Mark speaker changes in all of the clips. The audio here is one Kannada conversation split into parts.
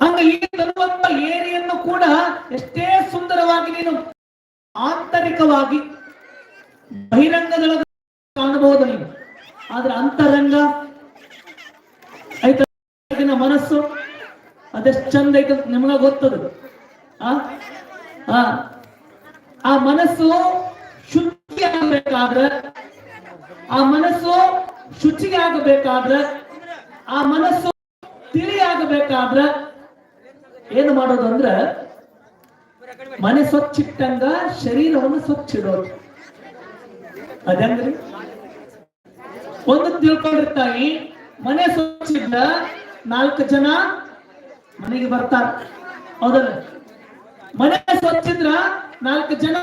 Speaker 1: ಹಂಗ ಈ ತರುವಂತ ಏರಿಯನ್ನು ಕೂಡ ಎಷ್ಟೇ ಸುಂದರವಾಗಿ ನೀನು ಆಂತರಿಕವಾಗಿ ಬಹಿರಂಗದೊಳಗೆ ಕಾಣಬಹುದು ನೀನು. ಆದ್ರೆ ಅಂತರಂಗ ಐತಿನ ಮನಸ್ಸು ಅದೆಷ್ಟು ಚಂದ ಐತ ನಿಮಗ ಗೊತ್ತದು. ಆ? ಮನಸ್ಸು ಶುದ್ಧಿ ಆಗ್ಬೇಕಾದ್ರೆ ಆ ಮನಸ್ಸು ಶುಚಿಗೆ ಆಗಬೇಕಾದ್ರೆ ಆ ಮನಸ್ಸು ತಿಳಿ ಆಗಬೇಕಾದ್ರೆ ಏನು ಮಾಡೋದು ಅಂದ್ರೆ ಮನೆ ಸ್ವಚ್ಛಿಟ್ಟಂಗ ಶರೀರವನ್ನು ಸ್ವಚ್ಛ ಇಡೋದು ಅದಂಗ್ರಿ ಒಂದು ತಿಳ್ಕೊಂಡಿರ್ತಾಯಿ ಮನೆ ಸ್ವಚ್ಛ ಇದ್ದ ನಾಲ್ಕು ಜನ ಮನೆಗೆ ಬರ್ತಾರ. ಹೌದಲ್ಲ? ಮನೆ ಸ್ವಚ್ಛಿದ್ರ ನಾಲ್ಕು ಜನ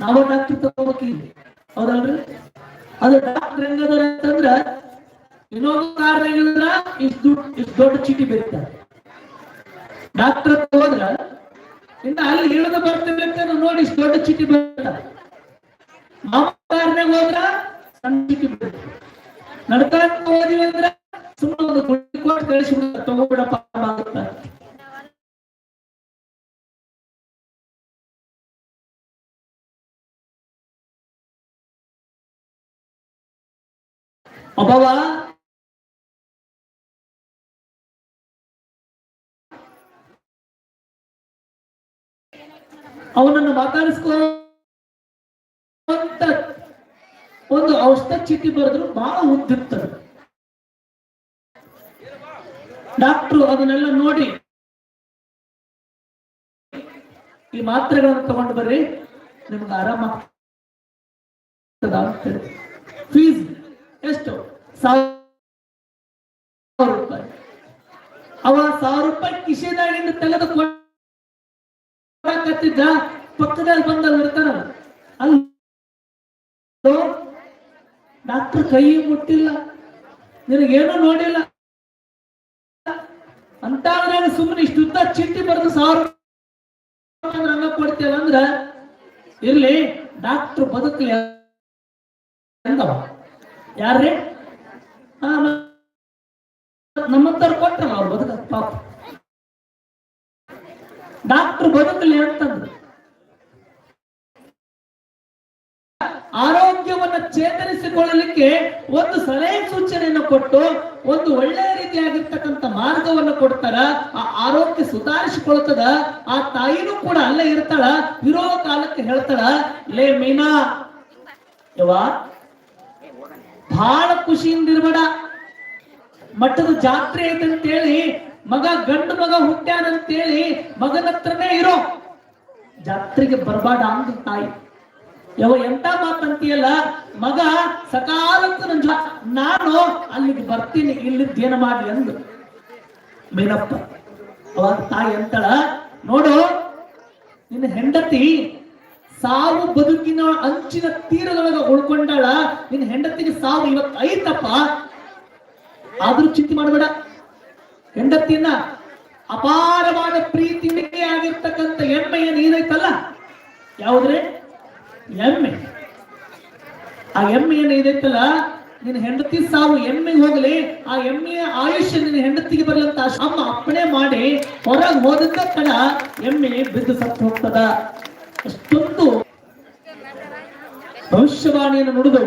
Speaker 1: ನಾವು ಡಾಕ್ಟರ್ ತಗೋಬೇಕಿದ್ವಿ ಹೌದಲ್ರಿ? ಅದು ಡಾಕ್ಟರ್ ಹೆಂಗದಾರ ಅಂತಂದ್ರ ಇನ್ನೊಂದು ಕಾರಣ ಏನಂದ್ರ ಇಷ್ಟು ದುಡ್ಡು ಇಷ್ಟು ದೊಡ್ಡ ಚೀಟಿ ಬರೀತಾರೆ ಡಾಕ್ಟರ್ ಹೋದ್ರ ಇನ್ನು ಅಲ್ಲಿ ಇಳಿದು ಬರ್ತೇವೆ ಅಂತ ನೋಡಿ ಇಷ್ಟು ದೊಡ್ಡ ಚೀಟಿ ಬೇಕ ನಾವು ಕಾರಣ ಹೋದ್ರ ಸಣ್ಣ ಚೀಟಿ ಬೇಕ ನಡ್ಕೊಂತ ಹೋದಿವಿ ಅಂದ್ರ ಸುಮ್ಮನೆ ಒಂದು ಗುಂಡಿ ಕೊಟ್ಟು ಕಳಿಸಿ ತಗೋಬಿಡಪ್ಪ ಅಂತ. ಒಬ್ಬವ ಅವನನ್ನು ಮಾತಾಡಿಸ್ಕೊಂತ ಒಂದು ಔಷಧ ಚೀಟಿ ಬರೆದ್ರು ಬಹಳ ಉದ್ದಿರ್ತದೆ ಡಾಕ್ಟ್ರು ಅದನ್ನೆಲ್ಲ ನೋಡಿ ಈ ಮಾತ್ರೆಗಳನ್ನು ತಗೊಂಡು ಬರ್ರಿ. ನಿಮ್ಗೆ ಆರಾಮ ಫೀಸ್ ಎಷ್ಟು? ಸಾವಿರ ರೂಪಾಯಿ. ಅವ ಸಾವಿರ ರೂಪಾಯಿ ಕಿಶೆದಾಗಿಂದ ತೆಗೆದು ಕೊಡಕತ್ತಿದ್ದ, ಪಕ್ಕದಲ್ಲಿ ಬಂದ ಇರ್ತಾನ ಅಲ್ಲಿ, ಡಾಕ್ಟರ್ ಕೈ ಮುಟ್ಟಿಲ್ಲ, ನಿನಗೇನು ನೋಡಿಲ್ಲ. ಅಂತ ಸುಮ್ಮನೆ ಇಷ್ಟುದ್ದ ಚಿಟ್ಟಿ ಬರೆದು ಸಾವಿರ ಹಂಗ ಕೊಡ್ತೇವ ಅಂದ್ರ, ಇರ್ಲಿ, ಡಾಕ್ಟರ್ ಬದುಕಲಿ ಅಂದವ. ಯಾರ್ರಿ? ನಮ್ಮಂತರ ಕೊಟ್ಟಲ್ಲ ಅವ್ರು ಬದುಕ ಪಾಪ. ಡಾಕ್ಟರ್ ಬದುಕಲಿ ಅಂತಂದ್ರು. ಆರೋಗ್ಯವನ್ನು ಚೇತರಿಸಿಕೊಳ್ಳಲಿಕ್ಕೆ ಒಂದು ಸಲಹೆ ಸೂಚನೆಯನ್ನು ಕೊಟ್ಟು, ಒಂದು ಒಳ್ಳೆಯ ರೀತಿಯಾಗಿರ್ತಕ್ಕಂಥ ಮಾರ್ಗವನ್ನು ಕೊಡ್ತಾರ, ಆ ಆರೋಗ್ಯ ಸುಧಾರಿಸಿಕೊಳ್ತದ, ಆ ತಾಯಿನೂ ಕೂಡ ಅಲ್ಲೇ ಇರ್ತಾಳ ಇರೋ ಕಾಲಕ್ಕೆ ಹೇಳ್ತಾಳ, ಲೇ ಮೀನಾ ಬಹಳ ಖುಷಿಯಿಂದ ಇರ್ಬೇಡ ಮಠದ ಜಾತ್ರೆ ಐತಂತೇಳಿ, ಮಗ ಗಂಡು ಮಗ ಹುಟ್ಟ್ಯಾನಂತೇಳಿ ಮಗನ ಹತ್ರನೇ ಇರೋ. ಜಾತ್ರೆಗೆ ಬರಬೇಡ ಅಂದ ತಾಯಿ. ಯಾವ ಎಂತ ಮಾತಂತೀಯಲ್ಲ, ಮಗ ಸಕಾಲಕ್ಕೆ ನನ್ ನಾನು ಅಲ್ಲಿಗೆ ಬರ್ತೀನಿ ಇಲ್ಲಿದ್ದೇನು ಮಾಡಿ ಅಂದು. ಮೀನಪ್ಪ ಅವಾಗ ತಾಯಿ ಅಂತಳ, ನೋಡು, ನಿನ್ನ ಹೆಂಡತಿ ಸಾವು ಬದುಕಿನ ಅಂಚಿನ ತೀರದೊಳಗ ಉಳ್ಕೊಂಡಾಳ. ನಿನ್ ಹೆಂಡತಿಗೆ ಸಾವು ಇವತ್ತು ಐತಪ್ಪ. ಆದ್ರೂ ಚಿಂತೆ ಮಾಡಬೇಡ. ಹೆಂಡತಿಯನ್ನ ಅಪಾರವಾದ ಪ್ರೀತಿ ಆಗಿರ್ತಕ್ಕಂಥ ಎಮ್ಮೆಯ ಏನೈತಲ್ಲ ಯಾವುದ್ರೆ? ಎಮ್ಮೆ ಆ ಎಮ್ಮೆ ಏನ್ ಇದೈತಲ್ಲ ನಿನ್ನ ಹೆಂಡತಿ ಸಾವು ಎಮ್ಮೆಗೆ ಹೋಗಲಿ. ಆ ಎಮ್ಮೆಯ ಆಯುಷ್ಯ ನಿನ್ನ ಹೆಂಡತಿಗೆ ಬರಲಂತ ಅಮ್ಮ ಅಪ್ಪಣೆ ಮಾಡಿ ಹೊರಗೆ ಹೋದಂತ ಕಡ ಎಮ್ಮೆ ಬಿದ್ದು ಸತ್ತು ಹೋಗ್ತದ. ಅಷ್ಟೊಂದು ಭವಿಷ್ಯವಾಣಿಯನ್ನು ನುಡಿದು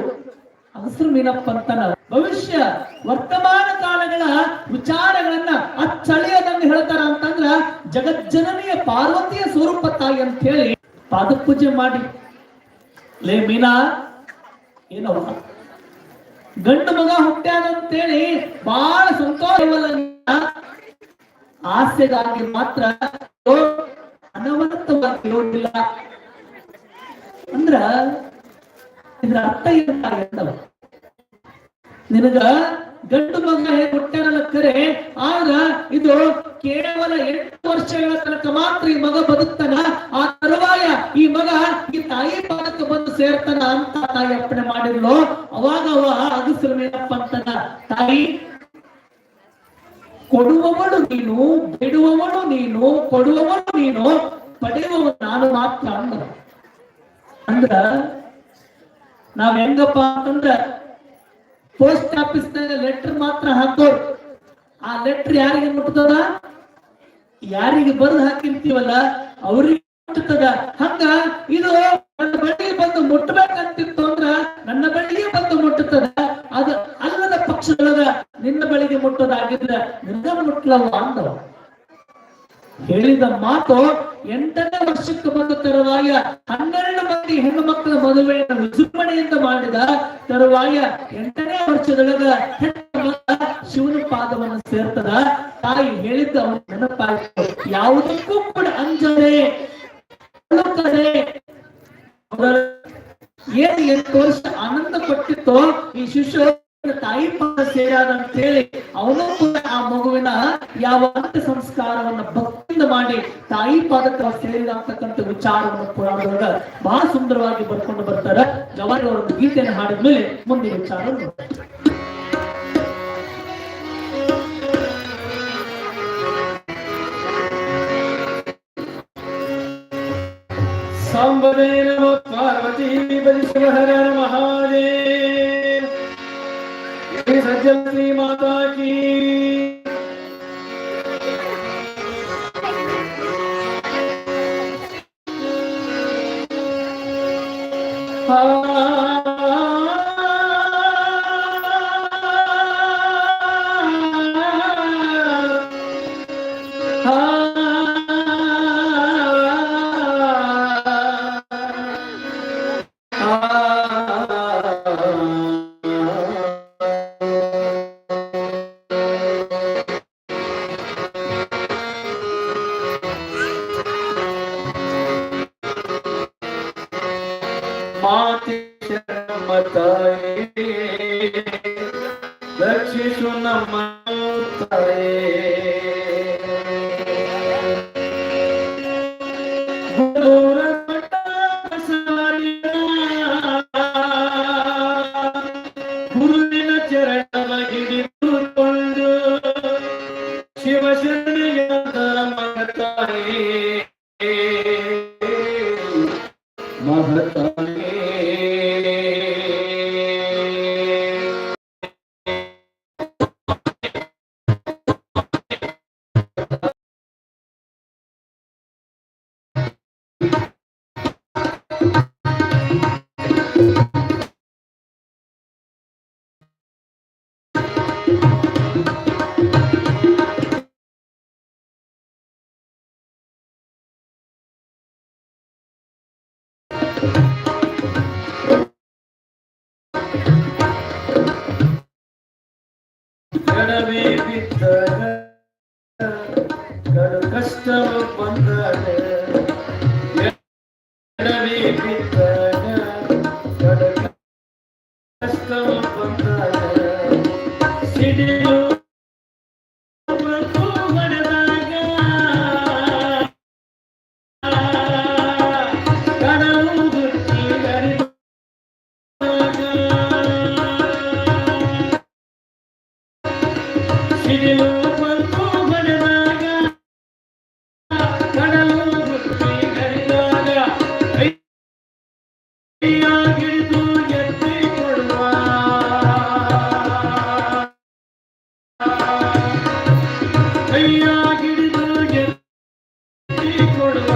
Speaker 1: ಹಸಿರು ಮೀನಪ್ಪ ಅಂತನ ಭವಿಷ್ಯ ವರ್ತಮಾನ ಕಾಲಗಳ ವಿಚಾರಗಳನ್ನ ಅಚ್ಚಳಿಯದನ್ನು ಹೇಳ್ತಾರ ಅಂತಂದ್ರ ಜಗಜ್ಜನನಿಯ ಪಾರ್ವತಿಯ ಸ್ವರೂಪ ತಾಯಿ ಅಂತ ಹೇಳಿ ಪಾದಪೂಜೆ ಮಾಡಿ, ಲೇ ಮೀನಾ ಏನವ ಗಂಡು ಮಗ ಹುಟ್ಟ್ಯಾದಂತೇಳಿ ಬಹಳ ಸಂತೋಷವಲ್ಲ ಆಸೆಗಾಗಿ ಮಾತ್ರ ಅನವರತವಾಗಿ ನೋಡಿಲ್ಲ ಅಂದ್ರ ಇದ್ರ ಅರ್ಥ ಏನಾಗಲ್ಲ ನಿನಗ ಗಂಡು ಮಗ ಹುಟ್ಟಾರಲ್ಲ ಕರೆ, ಆಗ ಇದು ಕೇವಲ ಎಂಟು ವರ್ಷಗಳ ತನಕ ಮಾತ್ರ ಈ ಮಗ ಬದುಕ್ತಾನ, ಆ ತರುವಾಯ ಈ ಮಗ ಈ ತಾಯಿ ಪಾದಕ್ಕೆ ಬಂದು ಸೇರ್ತಾನ ಅಂತ ತಾಯಿ ಅರ್ಪಣೆ ಮಾಡಿದ್ಲು. ಅವಾಗ ಅವ ಅಗಸರನೇನಪ್ಪ ಅಂತಾನ, ತಾಯಿ ಕೊಡುವವಳು ನೀನು, ಬಿಡುವವಳು ನೀನು, ಕೊಡುವವಳು ನೀನು, ಪಡೆಯುವವನು ನಾನು ಮಾತ್ರ ಅಂದ ಅಂದ್ರ, ನಾವ್ ಹೆಂಗಪ್ಪ ಅಂತಂದ್ರ ಪೋಸ್ಟ್ ಆಫೀಸ್ ಲೆಟರ್ ಮಾತ್ರ ಹಾಕೋರು ಆ ಲೆಟರ್ ಯಾರಿಗೆ ಮುಟ್ತದ? ಯಾರಿಗೆ ಬರೆದು ಹಾಕಿರ್ತೀವಲ್ಲ, ಅವ್ರಿಗೆ ಮುಟ್ಟುತ್ತದ ಹಂಗ, ಇದು ಬಳಿಗೆ ಮುಟ್ಟೋದಾಗಿದ್ರೆ ನಿನ್ನ ಮುಟ್ಲವ ಅಂದವ. ಹೇಳಿದ ಮಾತು ಎಂಟನೇ ವರ್ಷಕ್ಕೆ ಬಂದ ತರುವಾಯ ಹನ್ನೆರಡು ಮಂದಿ ಹೆಣ್ಣು ಮಕ್ಕಳ ಮದುವೆಯನ್ನು ವಿಜೃಂಭಣೆಯಿಂದ ಮಾಡಿದ ತರುವಾಯ ಎಂಟನೇ ವರ್ಷದೊಳಗ ಶಿವನ ಪಾದವನ್ನು ಸೇರ್ತದ. ತಾಯಿ ಹೇಳಿದ್ದ ಅವನ ನೆನಪಾಯಿತು. ಯಾವುದಕ್ಕೂ ಕೂಡ ಅಂಜದೆ ಏನ್ ಎಂಟು ವರ್ಷ ಆನಂದ ಪಟ್ಟಿತ್ತೋ ಈ ಶಿಶು ತಾಯಿ ಸೇರಾದ ಅಂತ ಹೇಳಿ ಅವನು ಕೂಡ ಆ ಮಗುವಿನ ಯಾವ ಅಂತ ಸಂಸ್ಕಾರವನ್ನ ಭಕ್ತಿಯಿಂದ ಮಾಡಿ ತಾಯಿ ಪಾದಕ ಸೇರಿದ ಅಂತಕ್ಕಂಥ ವಿಚಾರವನ್ನು ಪುರಾಣದೊಳಗ ಬಹಳ ಸುಂದರವಾಗಿ ಬರ್ಕೊಂಡು ಬರ್ತಾರೆ. ಜವಾರಿ ಅವರ ಗೀತೆಯನ್ನು ಹಾಡಿದ್ಮೇಲೆ ಮುಂದಿನ ವಿಚಾರ
Speaker 2: ಸಾಂಬನೇ ನಮ ಪಾರ್ವತಿ ಬಲಿಸಿಂಹರ ಮಹಾದೇವ ये सज्जन श्री माता की। ಮಾತೆ मानवी विठ्ठल ಕೈಯಾಗಿಡಿದು ಎತ್ತಿ ಕೊಡುವ